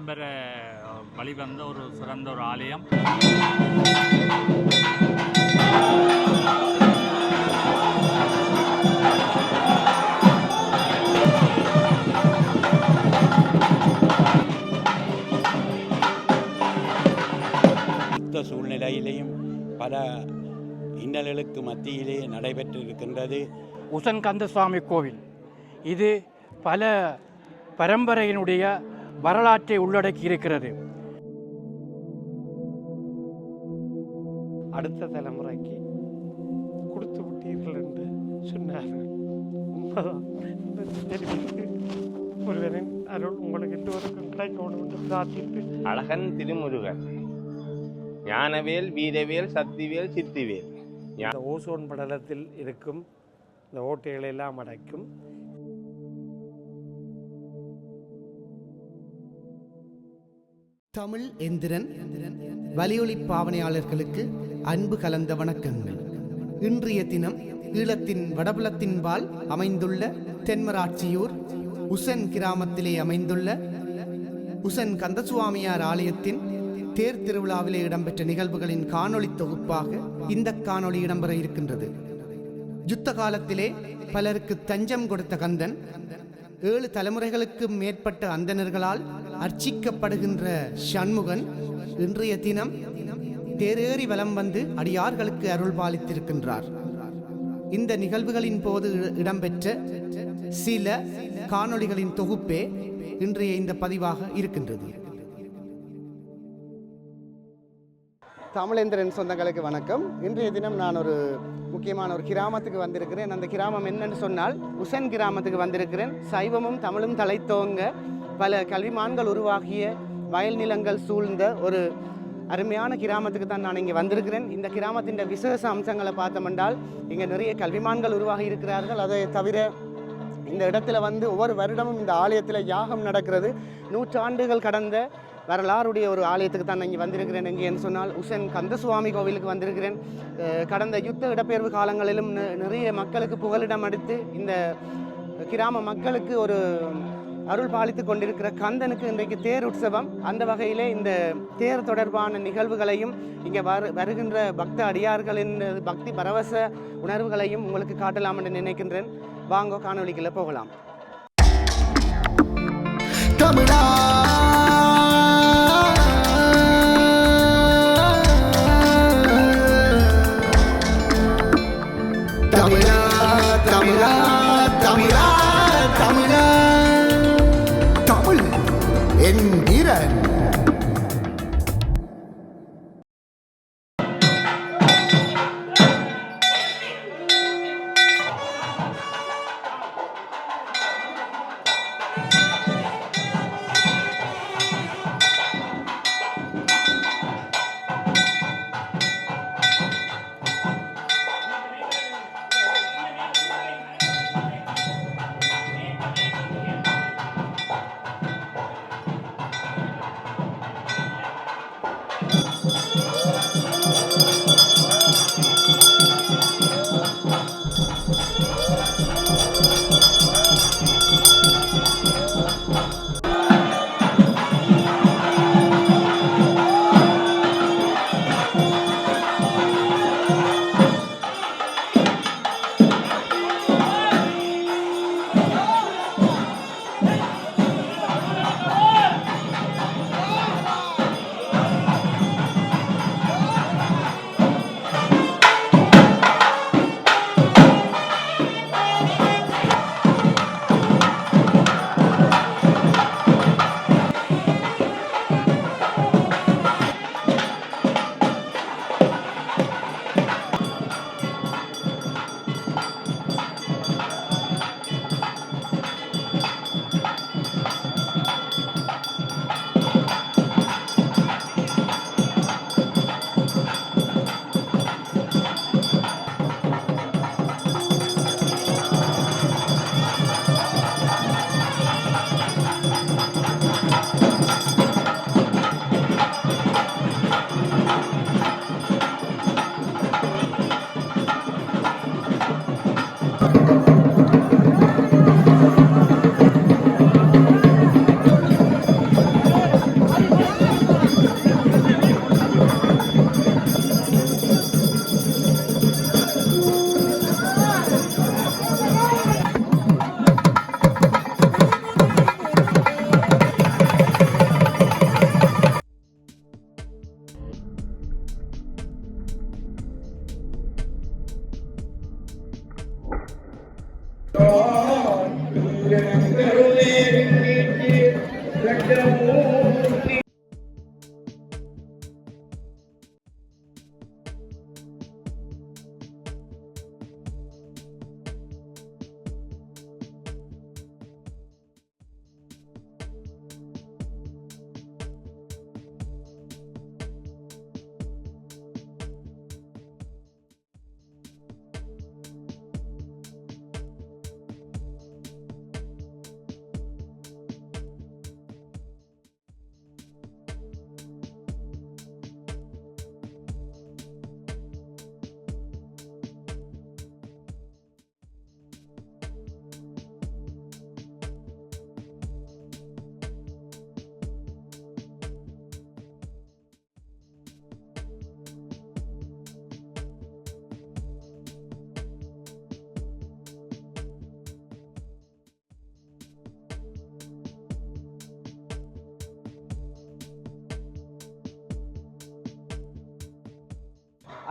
பரம்பரை வழிவந்த ஒரு சிறந்த ஒரு ஆலயம். யுத்த சூழ்நிலையிலேயும் பல இன்னல்களுக்கு மத்தியிலே நடைபெற்றிருக்கின்றது. உசன் கந்தசுவாமி கோவில். இது பல பரம்பரையினுடைய வரலாற்றை உள்ளடக்கி இருக்கிறது. அடுத்த தலைமுறைக்கு கொடுத்து விட்டீர்கள் என்று சொன்னார்கள். ஒருவரின் அருள் உங்களுக்கு எல்லோருக்கும் கிடைக்கணும் என்று பிரார்த்தித்து அழகன் திருமுருகன். ஞானவேல் வீரவேல் சக்திவேல் சித்திவேல். ஓசோன் படலத்தில் இருக்கும் இந்த ஓட்டைகளை எல்லாம் அடைக்கும் தமிழ் எந்திரன் வலியொலி பாவனையாளர்களுக்கு அன்பு கலந்த வணக்கங்கள். இன்றைய தினம் ஈழத்தின் வடபுலத்தின்பால் அமைந்துள்ள தென்மராட்சியூர் உசன் கிராமத்திலே அமைந்துள்ள உசன் கந்தசுவாமியார் ஆலயத்தின் தேர் திருவிழாவிலே இடம்பெற்ற நிகழ்வுகளின் காணொளி தொகுப்பாக இந்த காணொளி இடம்பெற இருக்கின்றது. யுத்த காலத்திலே பலருக்கு தஞ்சம் கொடுத்த கந்தன் ஏழு தலைமுறைகளுக்கு மேற்பட்ட அந்தணர்களால் அர்ச்சிக்கப்படுகின்ற சண்முகன் இன்றைய தினம் தேரேறி வலம் வந்து அடியார்களுக்கு அருள் பாலித்திருக்கின்றார். இந்த நிகழ்வுகளின் போது இ- இடம்பெற்ற சில காணொளிகளின் தொகுப்பே இன்றைய இந்த பதிவாக இருக்கின்றது. தமிழேந்திரன் சொந்தங்களுக்கு வணக்கம். இன்றைய தினம் நான் ஒரு முக்கியமான ஒரு கிராமத்துக்கு வந்திருக்கிறேன். அந்த கிராமம் என்னன்னு சொன்னால் உசன் கிராமத்துக்கு வந்திருக்கிறேன். சைவமும் தமிழும் தலைத்தோங்க பல கல்விமான்கள் உருவாகிய வயல் நிலங்கள் சூழ்ந்த ஒரு அருமையான கிராமத்துக்கு தான் நான் இங்கே வந்திருக்கிறேன். இந்த கிராமத்தின் விசேஷ அம்சங்களை பார்த்தோம்னால் இங்கே நிறைய கல்விமான்கள் உருவாகி இருக்கிறார்கள். அதை தவிர இந்த இடத்துல வந்து ஒவ்வொரு வருடமும் இந்த ஆலயத்தில் யாகம் நடக்கிறது. நூற்றாண்டுகள் கடந்த வரலாறுடைய ஒரு ஆலயத்துக்கு தான் இங்கே வந்திருக்கிறேன் எங்கேன்னு சொன்னால் உசன் கந்தசுவாமி கோவிலுக்கு வந்திருக்கிறேன். கடந்த யுத்த இடப்பெயர்வு காலங்களிலும் நிறைய மக்களுக்கு புகலிடம் அடித்து இந்த கிராம மக்களுக்கு ஒரு அருள் பாலித்து கொண்டிருக்கிற கந்தனுக்கு இன்றைக்கு தேர் உற்சவம். அந்த வகையிலே இந்த தேர் தொடர்பான நிகழ்வுகளையும் இங்கே வரு வருகின்ற பக்த அடியார்களின் பக்தி பரவச உணர்வுகளையும் உங்களுக்கு காட்டலாம் என்று நினைக்கின்றேன். வாங்கோ காணொளிக்குள்ள போகலாம். தமிழா Thank you.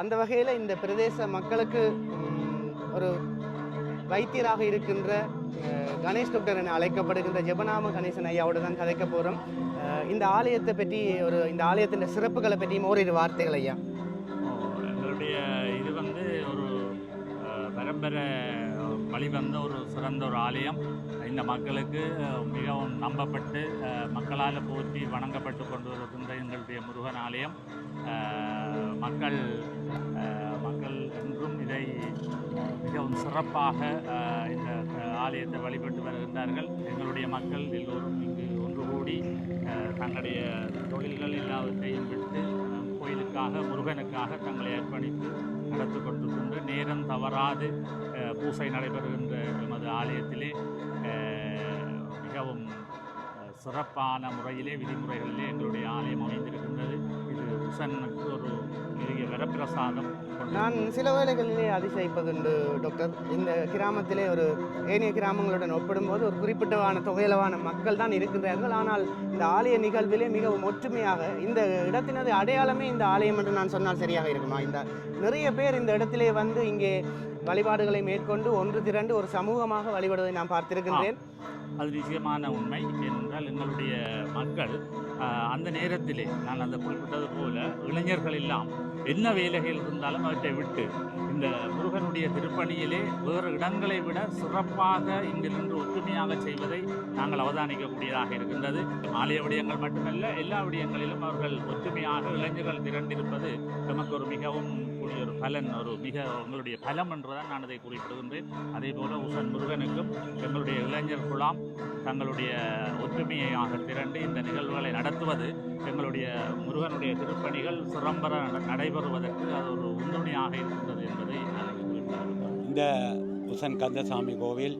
அந்த வகையில் இந்த பிரதேச மக்களுக்கு ஒரு வைத்தியராக இருக்கின்ற கணேஷ் டாக்டர் என அழைக்கப்படுகின்ற ஜெபநாம கணேசன் ஐயாவோடு தான் கதைக்க போகிறோம் இந்த ஆலயத்தை பற்றி ஒரு இந்த ஆலயத்தின் சிறப்புகளை பற்றியும் ஓரிரு வார்த்தைகள் ஐயா. எங்களுடைய இது வந்து ஒரு பரம்பரை வழிவந்த ஒரு சிறந்த ஒரு ஆலயம். இந்த மக்களுக்கு மிகவும் நம்பப்பட்டு மக்களால் போற்றி வணங்கப்பட்டு கொண்டு வருகின்ற எங்களுடைய முருகன் ஆலயம். மக்கள் மக்கள் என்றும் இதை மிகவும் சிறப்பாக இந்த ஆலயத்தை வழிபட்டு வருகின்றார்கள். எங்களுடைய மக்கள் எல்லோரும் இங்கு ஒன்று கூடி தங்களுடைய தொழில்கள் எல்லாவற்றையும் விட்டு கோயிலுக்காக முருகனுக்காக தங்களை அர்ப்பணித்து நடத்தி கொண்டிருக்கின்ற நேரம் தவறாது பூசை நடைபெறுகின்ற எமது ஆலயத்திலே மிகவும் சிறப்பான முறையிலே விதிமுறைகளிலே எங்களுடைய ஆலயம் அமைந்திருக்கின்றது. இது உசனுக்கு ஒரு பெரிய வரப்பிரசாதம். நான் சில வேளைகளிலே அதிசயிப்பதுண்டு டாக்டர் இந்த கிராமத்திலே ஒரு ஏனைய கிராமங்களுடன் ஒப்பிடும்போது ஒரு குறிப்பிட்டவான தொகையிலவான மக்கள் தான் இருக்கின்றார்கள். ஆனால் இந்த ஆலய நிகழ்விலே மிகவும் ஒற்றுமையாக இந்த இடத்தினது அடையாளமே இந்த ஆலயம் என்று நான் சொன்னால் சரியாக இருக்குமா? இந்த நிறைய பேர் இந்த இடத்திலே வந்து இங்கே வழிபாடுகளை மேற்கொண்டு ஒன்று திரண்டு ஒரு சமூகமாக வழிபடுவதை நான் பார்த்திருக்கின்றேன். அது நிச்சயமான உண்மை. ஏனென்றால் எங்களுடைய மக்கள் அந்த நேரத்திலே நான் அந்த குறிப்பிட்டது போல இளைஞர்கள் எல்லாம் என்ன வேலைகள் இருந்தாலும் அவற்றை விட்டு. இந்த முருகனுடைய திருப்பணியிலே வேறு இடங்களை விட சிறப்பாக இங்கிருந்து ஒற்றுமையாக செய்வதை நாங்கள் அவதானிக்கக்கூடியதாக இருக்கின்றது. ஆலய விடயங்கள் மட்டுமல்ல எல்லா விடயங்களிலும் அவர்கள் ஒற்றுமையாக இளைஞர்கள் திரண்டிருப்பது நமக்கு ஒரு மிகவும் கூடிய ஒரு பலன் ஒரு மிக உங்களுடைய பலம் என்றுதான் நான் அதை குறிப்பிடுகின்றேன். அதே போல உசன் முருகனுக்கும் எங்களுடைய இளைஞர் குழாம் தங்களுடைய ஒற்றுமையாக திரண்டு இந்த நிகழ்வுகளை நடத்துவது எங்களுடைய முருகனுடைய திருப்பணிகள் சிறம்பர நடைபெறுவதற்கு அது ஒரு உறுதுணையாக இருக்கின்றது என்பதை நான் இந்த உசன் கந்தசாமி கோவில்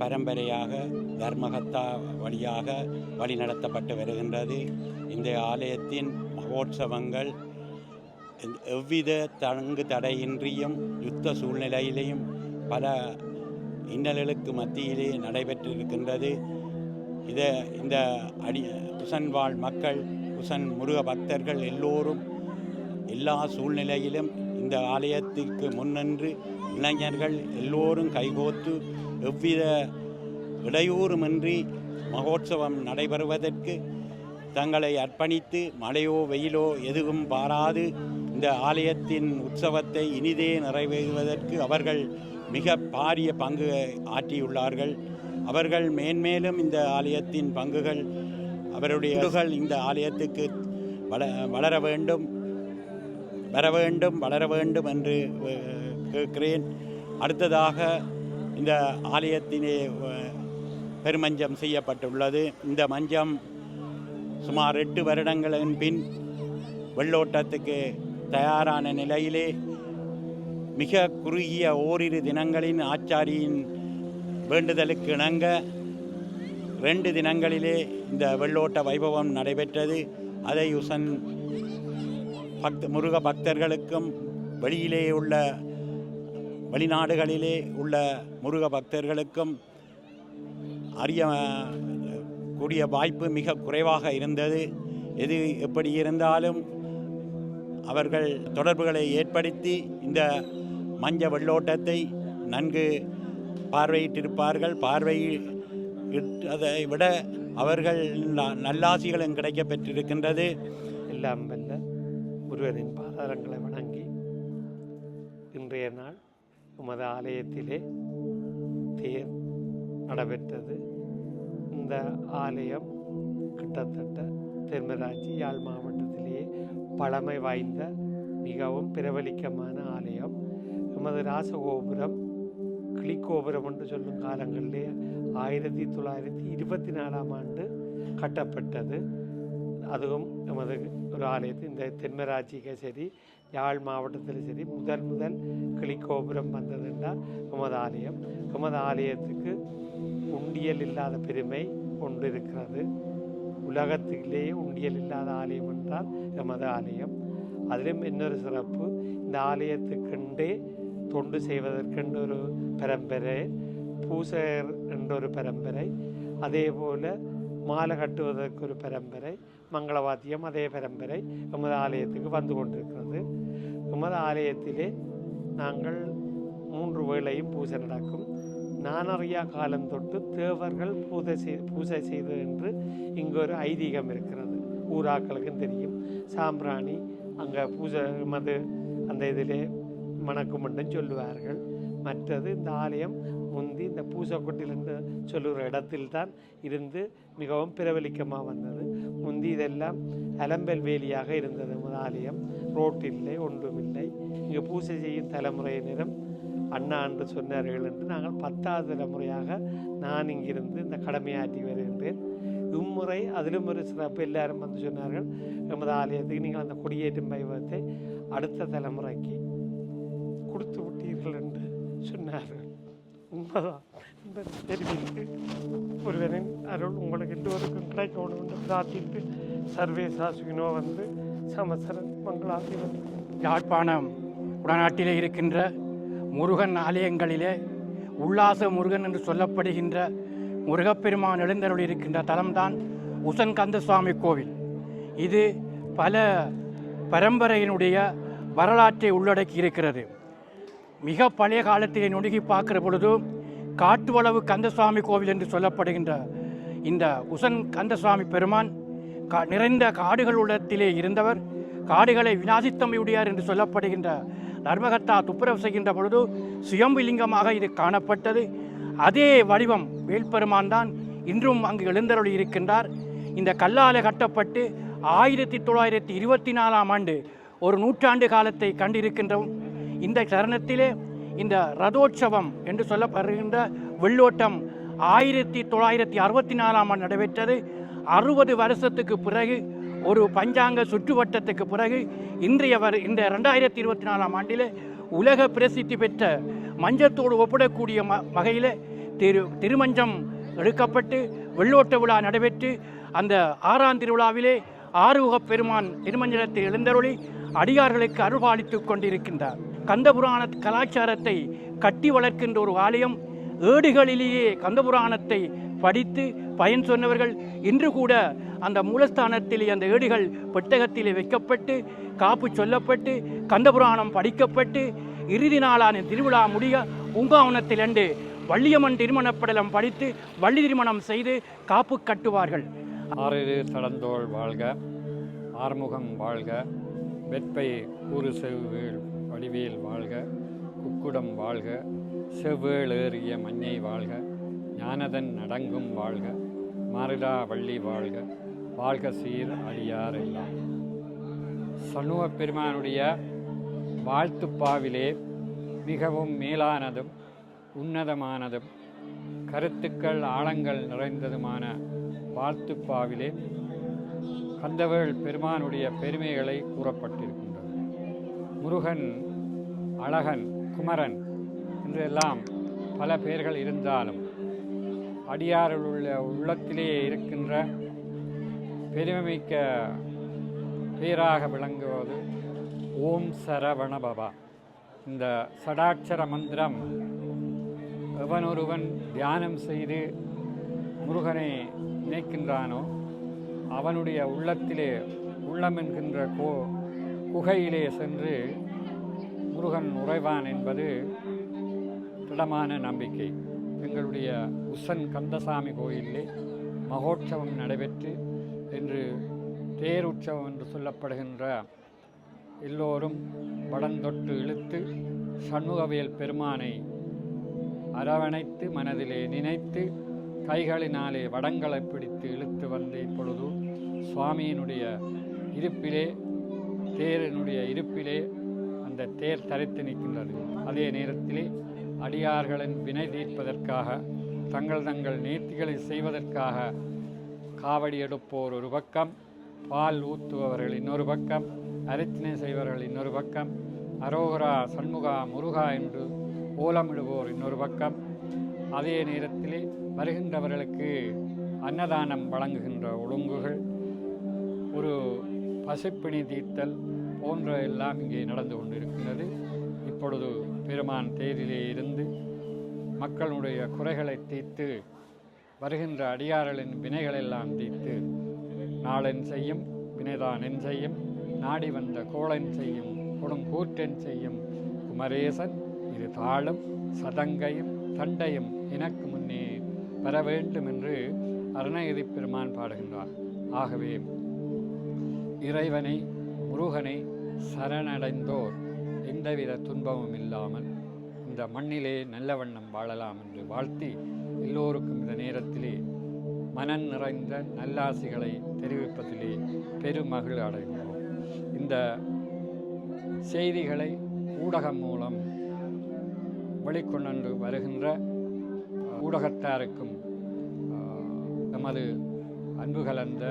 பரம்பரையாக தர்மகத்தா வழியாக வழிநடத்தப்பட்டு வருகின்றது. இந்த ஆலயத்தின் மகோற்சவங்கள் எவ்வித தங்கு தடையின்றியும் யுத்த சூழ்நிலையிலேயும் பல இன்னல்களுக்கு மத்தியிலே நடைபெற்றிருக்கின்றது. இதை இந்த அடி உசன் வாழ் மக்கள் உசன் முருக பக்தர்கள் எல்லோரும் எல்லா சூழ்நிலையிலும் இந்த ஆலயத்திற்கு முன்னின்று இளைஞர்கள் எல்லோரும் கைகோத்து எவ்வித இடையூறுமின்றி மகோற்சவம் நடைபெறுவதற்கு தங்களை அர்ப்பணித்து மழையோ வெயிலோ எதுவும் பாராது இந்த ஆலயத்தின் உற்சவத்தை இனிதே நிறைவேறுவதற்கு அவர்கள் மிக பாரிய பங்கு ஆற்றியுள்ளார்கள். அவர்கள் மேன்மேலும் இந்த ஆலயத்தின் பங்குகள் அவருடைய இந்த ஆலயத்துக்கு வள வளர வேண்டும் வர வேண்டும் வளர வேண்டும் என்று கேட்கிறேன். அடுத்ததாக இந்த ஆலயத்திலே பெருமஞ்சம் செய்யப்பட்டுள்ளது. இந்த மஞ்சம் சுமார் எட்டு வருடங்களின் பின் வெள்ளோட்டத்துக்கு தயாரான நிலையிலே மிக குறுகிய ஓரிரு தினங்களின் ஆச்சாரியின் வேண்டுதலுக்கு இணங்க ரெண்டு தினங்களிலே இந்த வெள்ளோட்ட வைபவம் நடைபெற்றது. அதை உசன் பக்த முருக பக்தர்களுக்கும் வெளியிலே உள்ள வெளிநாடுகளிலே உள்ள முருக பக்தர்களுக்கும் அறிய கூடிய வாய்ப்பு மிக குறைவாக இருந்தது. எது எப்படி இருந்தாலும் அவர்கள் தொடர்புகளை ஏற்படுத்தி இந்த மஞ்ச வெள்ளோட்டத்தை நன்கு பார்வையிட்டிருப்பார்கள். பார்வையிட்டதை விட அவர்கள் நல்லாசிகளும் கிடைக்க பெற்றிருக்கின்றது. எல்லாம் வல்ல முருகனின் பாதாரங்களை வணங்கி இன்றைய நாள் உமது ஆலயத்திலே தேர் நடைபெற்றது. இந்த ஆலயம் கிட்டத்தட்ட தென்மராட்சி யாழ் மாவட்டம் பழமை வாய்ந்த மிகவும் பிரபலிக்கமான ஆலயம். எமது ராசகோபுரம் கிளிக்கோபுரம் என்று சொல்லும் காலங்களிலே ஆயிரத்தி தொள்ளாயிரத்தி இருபத்தி நாலாம் ஆண்டு கட்டப்பட்டது. அதுவும் நமது ஒரு ஆலயத்து இந்த தென்மராட்சிக்கு சரி யாழ் மாவட்டத்தில் சரி முதல் முதல் கிளிக்கோபுரம் வந்ததுண்டா நமது ஆலயம். நமது ஆலயத்துக்கு உண்டியல் இல்லாத பெருமை கொண்டு இருக்கிறது. உலகத்திலேயே உண்டியல் இல்லாத ஆலயம் என்றால் எமது ஆலயம். அதிலும் இன்னொரு சிறப்பு இந்த ஆலயத்துக்கெண்டே தொண்டு செய்வதற்கென்று ஒரு பரம்பரை பூசகர் என்ற ஒரு பரம்பரை அதே போல் மாலை கட்டுவதற்கு ஒரு பரம்பரை மங்களவாத்தியம் அதே பரம்பரை எமது ஆலயத்துக்கு வந்து கொண்டிருக்கிறது. எமது ஆலயத்திலே நாங்கள் மூன்று வேளையும் பூஜை நடக்கும். நானறியா காலம் தொட்டு தேவர்கள் பூஜை செய் பூஜை செய்தது என்று இங்கே ஒரு ஐதீகம் இருக்கிறது. ஊராக்களுக்கும் தெரியும். சாம்பிராணி அங்கே பூஜை மது அந்த இதிலே மணக்குமண்டும் சொல்லுவார்கள். மற்றது இந்த ஆலயம் முந்தி இந்த பூஜை என்று சொல்லுகிற இடத்தில்தான் இருந்து மிகவும் பிரபலிக்கமாக வந்தது. முந்தி இதெல்லாம் அலம்பல் வேலியாக இருந்தது ஆலயம். ரோட்டில்லை ஒன்றுமில்லை. இங்கே பூஜை செய்யும் தலைமுறையினரும் அண்ணா என்று சொன்னார்கள் என்று நாங்கள் பத்தாவது தலைமுறையாக நான் இங்கிருந்து இந்த கடமையாற்றி வருகின்றேன். இம்முறை அதிலும் ஒரு சிறப்பு எல்லாரும் வந்து சொன்னார்கள் எமது ஆலயத்துக்கு நீங்கள் அந்த கொடியேற்றும் வைபவத்தை அடுத்த தலைமுறைக்கு கொடுத்து விட்டீர்கள் என்று சொன்னார்கள். உண்மைதான். என்பதை தெரிவித்து ஒருவரின் அருள் உங்களுக்கு எல்லோருக்கும் கிடைக்கணும் என்று பிரார்த்தித்து சர்வேசா சுகினோ வந்து சமசரன் மங்களாதி யாழ்ப்பாணம் உடநாட்டிலே இருக்கின்ற முருகன் ஆலயங்களிலே உல்லாச முருகன் என்று சொல்லப்படுகின்ற முருகப்பெருமான் எழுந்தருள் இருக்கின்ற தலம்தான் உசன் கந்தசுவாமி கோவில். இது பல பரம்பரையினுடைய வரலாற்றை உள்ளடக்கி இருக்கிறது. மிக பழைய காலத்திலே நொடுகி பார்க்கிற பொழுது காட்டுவளவு கந்தசுவாமி கோவில் என்று சொல்லப்படுகின்ற இந்த உசன் கந்தசுவாமி பெருமான் கா நிறைந்த காடுகள் உள்ளத்திலே இருந்தவர் காடுகளை விநாசித்தமையுடையார் என்று சொல்லப்படுகின்ற தர்மகர்த்தா துப்புரவு செய்கின்ற பொழுது சுயம்புலிங்கமாக இது காணப்பட்டது. அதே வடிவம் வேல்பெருமான் தான் இன்றும் அங்கு எழுந்தருளி இருக்கின்றார். இந்த கல்லால் கட்டப்பட்டு ஆயிரத்தி தொள்ளாயிரத்தி இருபத்தி நாலாம் ஆண்டு ஒரு நூற்றாண்டு காலத்தை கண்டிருக்கின்றோம் இந்த தருணத்திலே இந்த ரதோற்சவம் என்று சொல்லப்படுகின்ற வெள்ளோட்டம் ஆயிரத்தி தொள்ளாயிரத்தி அறுபத்தி நாலாம் ஆண்டு நடைபெற்றது. அறுபது வருஷத்துக்கு பிறகு ஒரு பஞ்சாங்க சுற்றுவட்டத்துக்கு பிறகு இன்றையவர் இந்த ரெண்டாயிரத்தி இருபத்தி நாலாம் ஆண்டில் உலக பிரசித்தி பெற்ற மஞ்சத்தோடு ஒப்பிடக்கூடிய ம வகையில் திரு திருமஞ்சம் எடுக்கப்பட்டு வெள்ளோட்ட விழா நடைபெற்று அந்த ஆறாம் திருவிழாவிலே ஆறுமுகப் பெருமான் திருமஞ்சனத்தில் எழுந்தருளி அடியார்களுக்கு அருள்பாலித்து கொண்டிருக்கின்றார். கந்தபுராண கலாச்சாரத்தை கட்டி வளர்க்கின்ற ஒரு ஆலயம் ஏடுகளிலேயே கந்தபுராணத்தை படித்து பயன் சொன்னவர்கள் இன்று கூட அந்த மூலஸ்தானத்திலே அந்த ஏடுகள் பெட்டகத்திலே வைக்கப்பட்டு காப்பு சொல்லப்பட்டு கந்தபுராணம் படிக்கப்பட்டு இறுதி நாளான திருவிழா முடிய உங்காவனத்திலண்டு வள்ளியம்மன் திருமணப்படலம் படித்து வள்ளி திருமணம் செய்து காப்பு கட்டுவார்கள். ஆறிரு தடந்தோள் வாழ்க ஆறுமுகம் வாழ்க வெப்பை கூறு செவ்வேள் வடிவேல் வாழ்க குக்குடம் வாழ்க செவ்வேள் ஏறிய மஞ்சை வாழ்க ஞானதன் அடங்கும் வாழ்க மாறிடா வள்ளி வாழ்க. வாழ்க சீர் அடியார் எல்லாம். சண்முக பெருமானுடைய வாழ்த்துப்பாவிலே மிகவும் மேலானதும் உன்னதமானதும் கருத்துக்கள் ஆழங்கள் நிறைந்ததுமான வாழ்த்துப்பாவிலே கந்தவள் பெருமானுடைய பெருமைகளை கூறப்பட்டிருக்கின்றது. முருகன் அழகன் குமரன் என்றெல்லாம் பல பெயர்கள் இருந்தாலும் அடியாரில் உள்ள உள்ளத்திலே இருக்கின்ற பெருமைமிக்க பேராக விளங்குவது ஓம் சரவண பவா இந்த சடாட்சர மந்திரம் எவனொருவன் தியானம் செய்து முருகனை நினைக்கின்றானோ அவனுடைய உள்ளத்திலே உள்ளம் என்கின்ற கோ குகையிலே சென்று முருகன் உறைவான் என்பது திடமான நம்பிக்கை. எங்களுடைய உசன் கந்தசாமி கோயிலில் மகோற்சவம் நடைபெற்று இன்று தேருற்சவம் என்று சொல்லப்படுகின்ற எல்லோரும் வடந்தொட்டு இழுத்து சண்முகவியல் பெருமானை அரவணைத்து மனதிலே நினைத்து கைகளினாலே வடங்களை பிடித்து இழுத்து வந்த இப்பொழுது சுவாமியினுடைய இருப்பிலே தேரினுடைய இருப்பிலே அந்த தேர் தரைத்து நிற்கின்றது. அதே நேரத்திலே அடியார்களின் வினை தீர்ப்பதற்காக தங்கள் தங்கள் நேர்த்திகளை செய்வதற்காக காவடி எடுப்போர் ஒரு பக்கம் பால் ஊற்றுபவர்கள் இன்னொரு பக்கம் அரித்தினை செய்வர்கள் இன்னொரு பக்கம் அரோகரா சண்முகா முருகா என்று ஓலமிடுவோர் இன்னொரு பக்கம். அதே நேரத்திலே வருகின்றவர்களுக்கு அன்னதானம் வழங்குகின்ற ஒழுங்குகள் ஒரு பசுப்பிணி தீர்த்தல் போன்ற எல்லாம் இங்கே நடந்து கொண்டிருக்கின்றது இப்பொழுது பெருமான் தேரிலே இருந்து மக்களுடைய குறைகளை தீர்த்து வருகின்ற அடியார்களின் வினைகளெல்லாம் தீர்த்து நாளென் செய்யும் வினைதான் என் செய்யும் நாடி வந்த கோளன் செய்யும் கொடுங்கூற்றன் செய்யும் குமரேசன் இது தாளும் சதங்கையும் தண்டையும் எனக்கு முன்னே பெற வேண்டும் என்று அருணகிரி பெருமான் பாடுகின்றார். ஆகவே இறைவனை முருகனை சரணடைந்தோர் எந்தவித துன்பமும் இல்லாமல் இந்த மண்ணிலே நல்ல வண்ணம் வாழலாம் என்று வாழ்த்தி எல்லோருக்கும் இந்த நேரத்திலே மனம் நிறைந்த நல்லாசிகளை தெரிவிப்பதிலே பெருமகிழ் அடைகிறோம். இந்த செய்திகளை ஊடகம் மூலம் வெளிக்கொண்டு வருகின்ற ஊடகத்தாருக்கும் நமது அன்பு கலந்த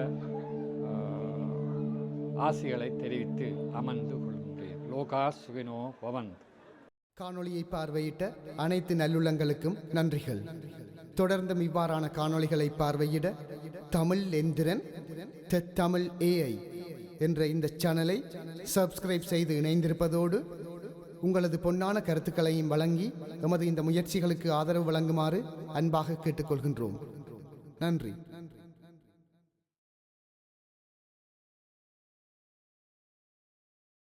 ஆசிகளை தெரிவித்து அமர்ந்து கொள்கின்றேன். லோகா சுகினோ பவந்த். காணொளியை பார்வையிட்ட அனைத்து நல்லுள்ளங்களுக்கும் நன்றிகள். தொடர்ந்தும் இவ்வாறான காணொளிகளை பார்வையிட தமிழ் எந்திரன் த தமிழ் ஏஐ என்ற இந்த சேனலை சப்ஸ்கிரைப் செய்து இணைந்திருப்பதோடு உங்களது பொன்னான கருத்துக்களையும் வழங்கி எமது இந்த முயற்சிகளுக்கு ஆதரவு வழங்குமாறு அன்பாக கேட்டுக்கொள்கின்றோம். நன்றி.